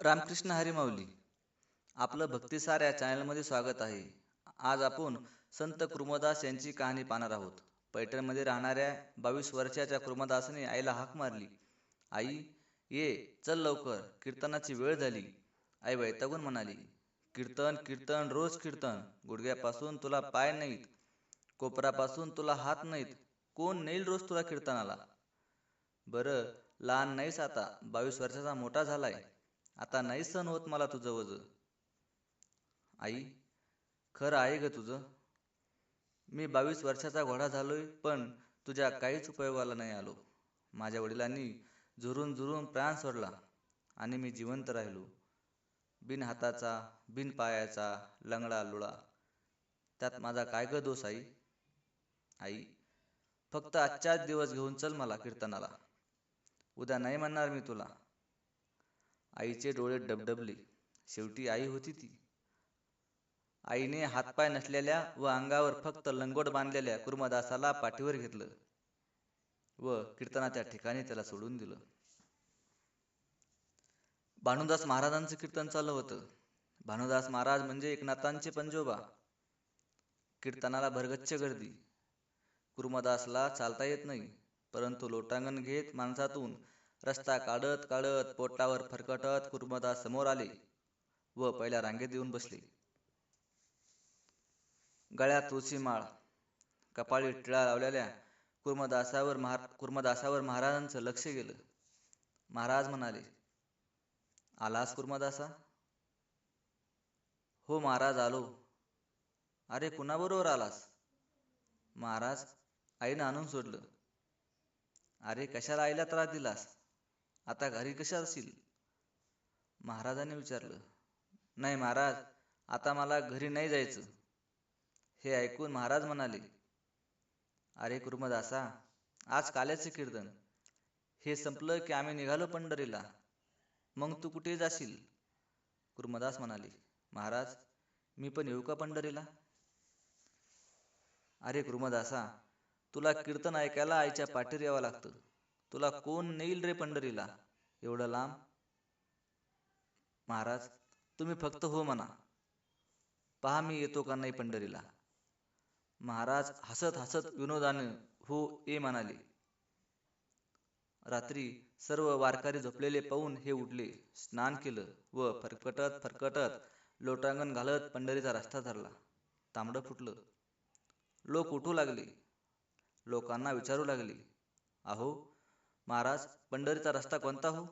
रामकृष्ण हरिमाऊली. आपलं भक्तिसार या चॅनलमध्ये स्वागत आहे. आज आपण संत कृमदास यांची कहाणी पाहणार आहोत. पैठणमध्ये राहणाऱ्या बावीस वर्षाच्या कृमदासने आईला हाक मारली. आई ये चल लवकर. कीर्तनाची वेळ झाली. आई वैतागून म्हणाली कीर्तन कीर्तन रोज कीर्तन. गुडघ्यापासून तुला पाय नाहीत. कोपरापासून तुला हात नाहीत. कोण नेईल रोज तुला कीर्तनाला? बरं लहान नाहीस आता. बावीस वर्षाचा मोठा झालाय. आता नाही सण होत मला तुझं वज. आई खरं आहे ग तुझं. मी बावीस वर्षाचा घोडा झालोय पण तुझ्या काहीच उपयोगाला नाही आलो. माझ्या वडिलांनी झुरून झुरून प्राण सोडला आणि मी जिवंत राहिलो. बिन हाताचा बिन पायाचा लंगडा लुळा. त्यात माझा काय ग दोष आई? आई फक्त आजच्याच दिवस घेऊन चल मला कीर्तनाला. उद्या नाही म्हणणार मी तुला. आईचे डोळे डबडबले. शेवटी आई होती ती. आईने हातपाय नसलेल्या व अंगावर फक्त लंगोट बांधलेल्या कुर्मदासाला पाठीवर घेतलं व कीर्तनाच्या ठिकाणी त्याला सोडून दिलं. भानुदास महाराजांचं कीर्तन चालू होतं. भानुदास महाराज म्हणजे एकनाथांचे पंजोबा. कीर्तनाला भरगच्च गर्दी. कुर्मदासला चालता येत नाही परंतु लोटांगण घेत माणसातून रस्ता काढत काढत पोटावर फरकटत कुर्मदास समोर आले व पहिल्या रांगेत येऊन बसले. गळ्यात तुळशी माळ कपाळी टिळा लावलेल्या कुर्मदासावर महार कुर्मदासावर महाराजांचं लक्ष गेलं. महाराज म्हणाले आलास कुर्मदासा? हो महाराज आलो. अरे कुणाबरोबर आलास? महाराज आईनं आणून सोडलं. अरे कशाला आईला त्रास दिलास? आता घरी कशा असतील? महाराजाने विचारलं नाही महाराज आता मला घरी नाही जायचं. हे ऐकून महाराज म्हणाले अरे कुर्मदासा आज काल्याचे कीर्तन. हे संपलं की आम्ही निघालो पंढरीला. मग तू कुठे जाशील? कुर्मदास म्हणाले महाराज मी पण येऊ का पंढरीला? अरे कुर्मदासा तुला कीर्तन ऐकायला आईच्या पाठीर यावं लागतं. तुला कोण नेईल रे पंढरीला? एवढं लांब? महाराज तुम्ही फक्त हो म्हणा. पहा मी येतो का नाही पंढरीला. महाराज हसत हसत विनोदाने हो ए म्हणाले. रात्री सर्व वारकरी झोपलेले पाहून हे उठले. स्नान केलं व फरकटत फरकटत लोटांगण घालत पंढरीचा रस्ता धरला. तांबडं फुटलं. लोक उठू लागले. लोकांना विचारू लागले. अहो महाराज पंढरीचा रस्ता कोणता हो?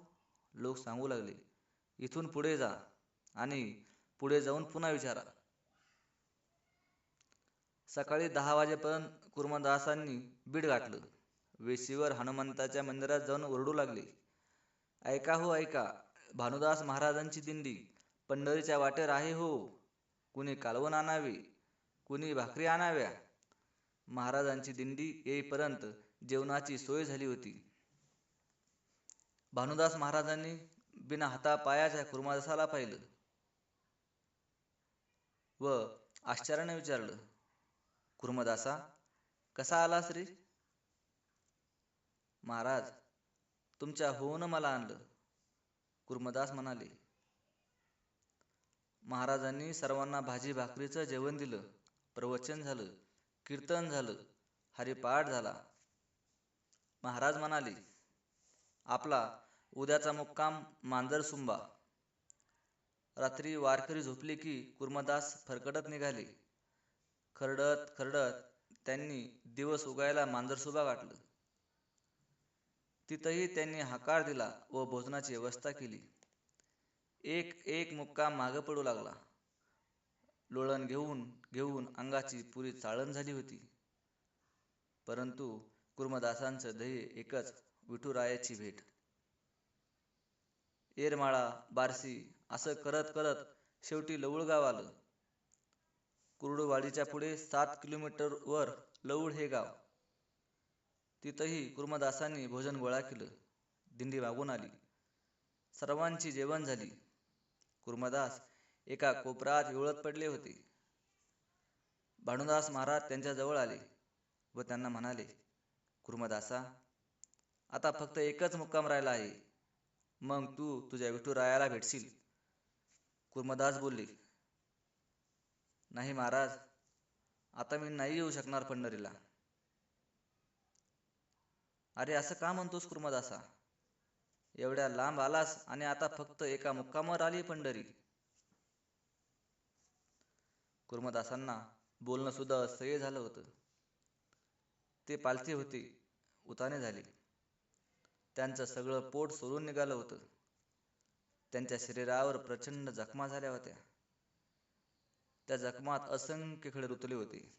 लोक सांगू लागले इथून पुढे जा आणि पुढे जाऊन पुन्हा विचारा. सकाळी दहा वाजेपर्यंत कुर्मदासांनी बीड गाठलं. वेशीवर हनुमंताच्या मंदिरात जाऊन ओरडू लागले ऐका हो ऐका भानुदास महाराजांची दिंडी पंढरीच्या वाटेर आहे हो. कुणी कालवण आणावे कुणी भाकरी आणाव्या. महाराजांची दिंडी येईपर्यंत जेवणाची सोय झाली होती. भानुदास महाराजांनी बिना हाता पायाच्या कुर्मादासाला पाहिलं व आश्चर्याने विचारलं कुर्मदासा कसा आलास रे महाराज तुमच्या होऊन मला आणलं कुर्मदास म्हणाले. महाराजांनी सर्वांना भाजी भाकरीचं जेवण दिलं प्रवचन झालं कीर्तन झालं हरिपाठ झाला. महाराज म्हणाले आपला उद्याचा मुक्काम मांजर सुंबा. रात्री वारकरी झोपले की कुर्मदास फरकडत निघाले. खरडत खरडत त्यांनी दिवस उगायला मांजरसुबा गाठलं. तिथंही त्यांनी हाकार दिला व भोजनाची व्यवस्था केली. एक एक मुक्काम मागं पडू लागला. लोळण घेऊन घेऊन अंगाची पुरी चाळण झाली होती. परंतु कुर्मदासांचं ध्येय एकच विठुरायाची भेट. येरमाळा बारसी असं करत करत शेवटी लवळगाव आलं. कुर्डूवाडीच्या पुढे सात किलोमीटरवर लवळ हे गाव. तिथंही कुर्मदासांनी भोजन गोळा केलं. दिंडी मागून आली. सर्वांची जेवण झाली. कुर्मदास एका कोपरात विवळत पडले होते. भानुदास महाराज त्यांच्या जवळ आले व त्यांना म्हणाले कुर्मदासा आता फक्त एकच मुक्काम राहिला आहे. मग तू तुझ्या विठुरायाला भेटशील. कुर्मदास बोलले नाही महाराज आता मी नाही येऊ शकणार पंढरीला. अरे असं का म्हणतोस कुर्मदासा? एवढ्या लांब आलास आणि आता फक्त एका मुक्कामावर आली पंढरी. कुर्मदासांना बोलणं सुद्धा असह्य झालं होतं. ते पालथी होते उताने झाले. त्यांचं सगळं पोट सोडून निघालं होतं. त्यांच्या शरीरावर प्रचंड जखमा झाल्या होत्या. त्या जखमात असंख्य खडे रुतले होते.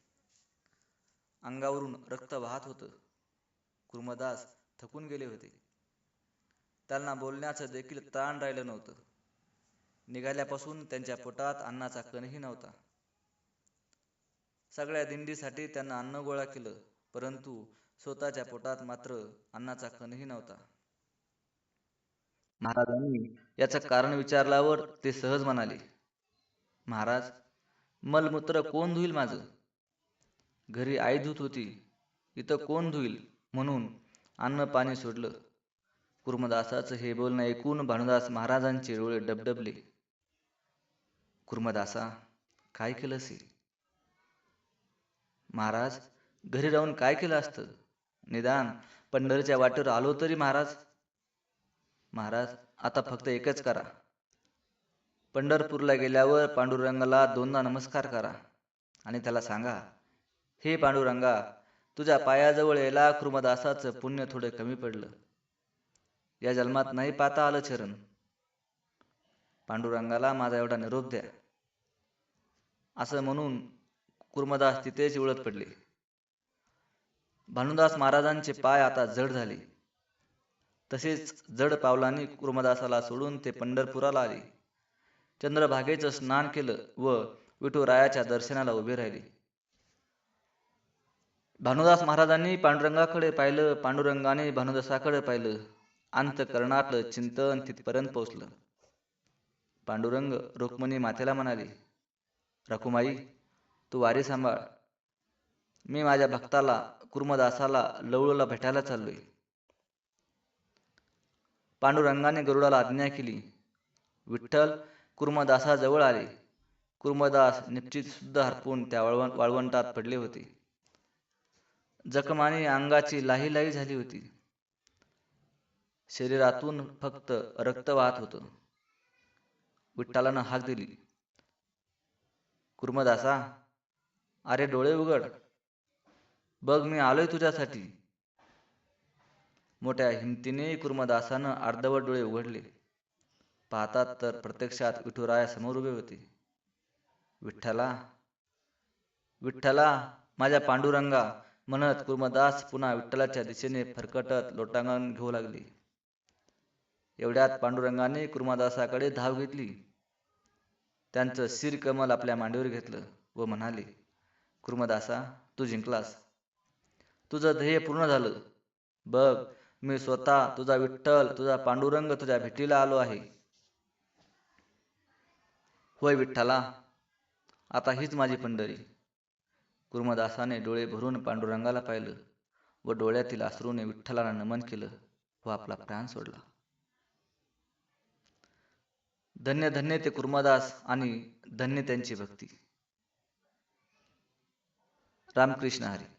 अंगावरून रक्त वाहत होतं. कुर्मदास थकून गेले होते. त्यांना बोलण्याचं देखील ताण राहिलं नव्हतं. निघाल्यापासून त्यांच्या पोटात अन्नाचा कणही नव्हता. सगळ्या दिंडीसाठी त्यांना अन्न गोळा केलं. परंतु स्वतःच्या पोटात मात्र अन्नाचा कणही नव्हता. महाराजांनी याचं कारण विचारल्यावर ते सहज म्हणाले महाराज मलमूत्र कोण धुईल माझं? घरी आई धुत होती इथं कोण धुईल? म्हणून अन्न पाणी सोडलं. कुर्मदासाचं हे बोलणं ऐकून भानुदास महाराजांचे डोळे डबडबले. कुर्मदासा काय केलं महाराज घरी राहून काय केलं असतं? निदान पंढरीच्या वाटेवर आलो तरी महाराज. महाराज आता फक्त एकच करा. पंढरपूरला गेल्यावर पांडुरंगाला दोनदा नमस्कार करा आणि त्याला सांगा हे पांडुरंगा तुझ्या पायाजवळ यायला कृमदासाचं पुण्य थोडं कमी पडलं. या जन्मात नाही पाहता आलं चरण. पांडुरंगाला माझा एवढा निरोप द्या. असं म्हणून कुर्मदास तिथेच उळत पडले. भानुदास महाराजांचे पाय आता जड झाले. तसेच जड पावलांनी कुर्मदासाला सोडून ते पंढरपुराला आले. चंद्रभागेचं स्नान केलं व विठुरायाच्या दर्शनाला उभे राहिले. भानुदास महाराजांनी पांडुरंगाकडे पाहिलं पांडुरंगाने भानुदासाकडे पाहिलं. अंतकरणातलं चिंतन तिथपर्यंत पोहोचलं. पांडुरंग रुक्मणी मातेला म्हणाले रखुमाई तू वारी सांभाळ. मी माझ्या भक्ताला कुर्मदासाला लवळूला भेटायला चाललोय. पांडुरंगाने गरुडाला आज्ञा केली. विठ्ठल कुर्मदासाजवळ आले. कुर्मदास निश्चित सुद्धा हरपून त्या वाळवण वाळवंटात पडले होते. जखमाने अंगाची लाही लाही झाली होती. शरीरातून फक्त रक्त वाहत होतं. विठ्ठलानं हाक दिली. कुर्मदासा अरे डोळे उघड. बघ मी आलोय तुझ्यासाठी. मोठ्या हिमतीने कुर्मदासानं अर्धवट डोळे उघडले. पाहतात तर प्रत्यक्षात विठुराया समोर उभे होते. विठ्ठला विठ्ठला माझ्या पांडुरंगा म्हणत कुर्मदास पुन्हा विठ्ठलाच्या दिशेने फरकटत लोटांगण घेऊ लागले. एवढ्यात पांडुरंगाने कुर्मदासाकडे धाव घेतली. त्यांचं शिर कमल आपल्या मांडीवर घेतलं व म्हणाले कुर्मदासा तू जिंकलास. तुझं ध्येय पूर्ण झालं. बघ मी स्वतः तुझा विठ्ठल तुझा पांडुरंग तुझ्या भेटीला आलो आहे. होय विठ्ठला आता हीच माझी पंढरी. कुर्मदासाने डोळे भरून पांडुरंगाला पाहिलं व डोळ्यातील अश्रूने विठ्ठलाला नमन केलं व आपला प्राण सोडला. धन्य धन्य ते कुर्मदास आणि धन्य त्यांची भक्ती. रामकृष्ण हरी.